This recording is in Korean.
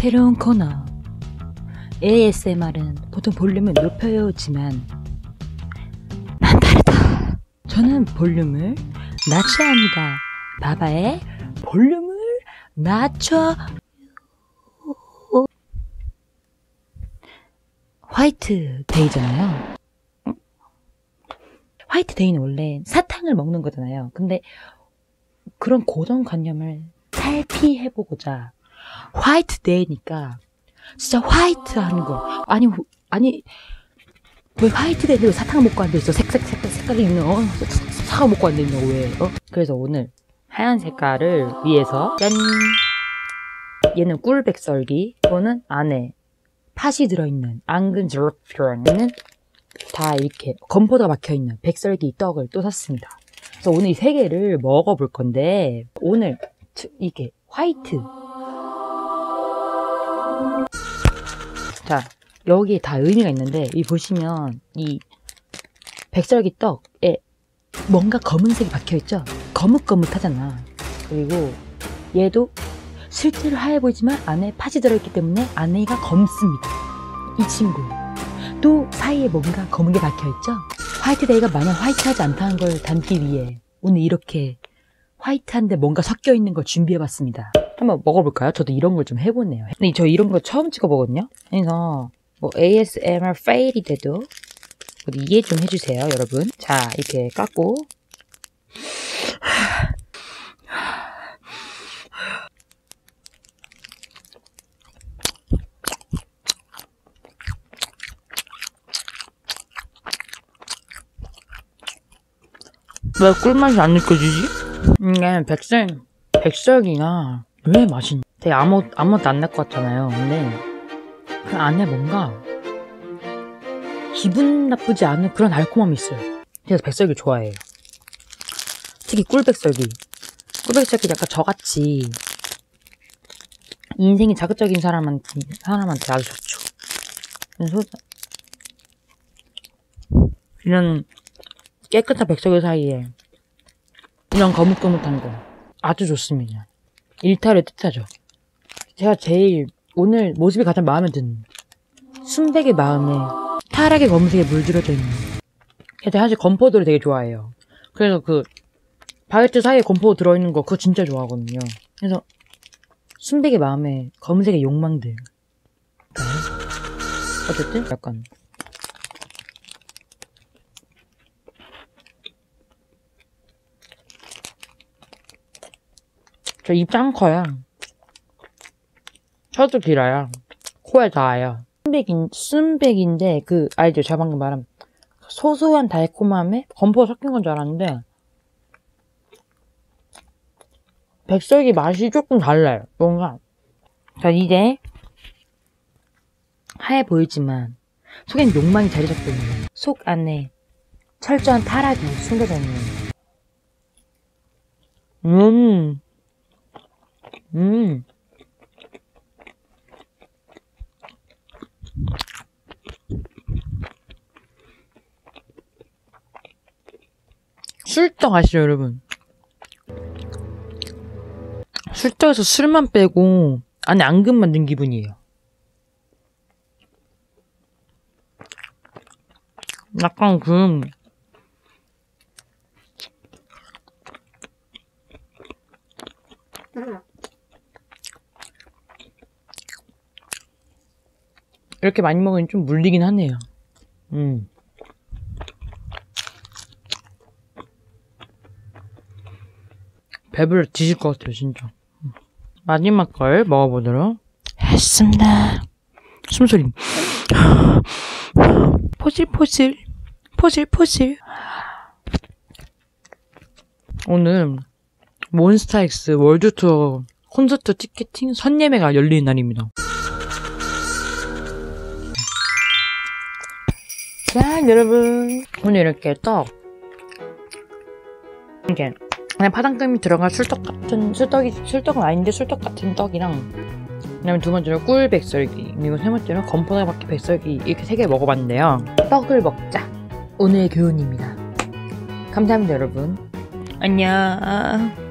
새로운 코너. ASMR은 보통 볼륨을 높여야지만 난 다르다. 저는 볼륨을 낮춰야 합니다. 바바의 볼륨을 낮춰. 화이트 데이잖아요. 화이트 데이는 원래 사탕을 먹는 거잖아요. 근데 그런 고정관념을 탈피해보고자 화이트 데이니까 진짜 화이트 하는 거. 아니 아니 왜 화이트 데이인데 왜 사탕을 먹고 앉아 있어? 색색 색깔 색깔이 있는 어 사과 먹고 앉아 있는 왜? 어? 그래서 오늘 하얀 색깔을 위해서 짠! 얘는 꿀백설기 이거는 안에 팥이 들어있는 앙근 저렇는 다 이렇게 건포도가 박혀있는 백설기 떡을 또 샀습니다. 그래서 오늘 이 세 개를 먹어볼 건데 오늘 이게 화이트 자 여기에 다 의미가 있는데 이 보시면 이 백설기 떡에 뭔가 검은색이 박혀있죠? 거뭇거뭇하잖아. 그리고 얘도 실제로 하얘 보이지만 안에 팥이 들어있기 때문에 안에가 검습니다. 이 친구. 또 사이에 뭔가 검은 게 박혀있죠? 화이트데이가 마냥 화이트하지 않다는 걸 담기 위해 오늘 이렇게 화이트한데 뭔가 섞여 있는 걸 준비해봤습니다. 한번 먹어볼까요? 저도 이런 걸 좀 해보네요. 근데 저 이런 거 처음 찍어보거든요. 그래서 뭐 ASMR 파일이 돼도 이해 좀 해주세요, 여러분. 자, 이렇게 깎고 왜 꿀맛이 안 느껴지지? 이게 백설, 백설기가 왜 맛있냐? 되게 아무, 아무것도 안 날 것 같잖아요. 근데 그 안에 뭔가 기분 나쁘지 않은 그런 달콤함이 있어요. 그래서 백설기 좋아해요. 특히 꿀백설기. 꿀백설기 약간 저같이 인생이 자극적인 사람한테, 사람한테 아주 좋죠. 이런 깨끗한 백석기 사이에 이런 거뭇거뭇한 거 아주 좋습니다. 일탈을 뜻하죠. 제가 제일 오늘 모습이 가장 마음에 드는 순백의 마음에 타락의 검은색에 물들어져 있는 제가 사실 건포도를 되게 좋아해요. 그래서 그 바게트 사이에 건포도 들어있는 거 그거 진짜 좋아하거든요. 그래서 순백의 마음에 검은색의 욕망들 어쨌든 약간 저 입 짱 커요. 혀도 길어요. 코에 닿아요. 순백인, 순백인데, 그, 알죠? 제가 방금 말한 소소한 달콤함에 건포가 섞인 건 줄 알았는데, 백설기 맛이 조금 달라요. 뭔가. 자, 이제, 하얘 보이지만, 속엔 욕망이 자리 잡고 있는, 속 안에 철저한 타락이 숨겨져 있는, 음, 음. 술떡 아시죠, 여러분? 술떡에서 술만 빼고 안에 앙금 만든 기분이에요. 약간 그 이렇게 많이 먹으면 좀 물리긴 하네요. 음. 배불러 뒤질 것 같아요, 진짜. 마지막 걸 먹어보도록 했습니다. 숨소리. 포실포실. 포실포실. 오늘 몬스타엑스 월드투어 콘서트 티켓팅 선예매가 열리는 날입니다. 짠 여러분. 오늘 이렇게 떡 이게 그냥 파당금이 들어간 술떡 같은 술떡이 술떡은 아닌데 술떡 같은 떡이랑 그다음에 두 번째로 꿀 백설기 그리고 세 번째로 건포도 바퀴 백설기 이렇게 세 개 먹어봤는데요. 떡을 먹자. 오늘의 교훈입니다. 감사합니다 여러분. 안녕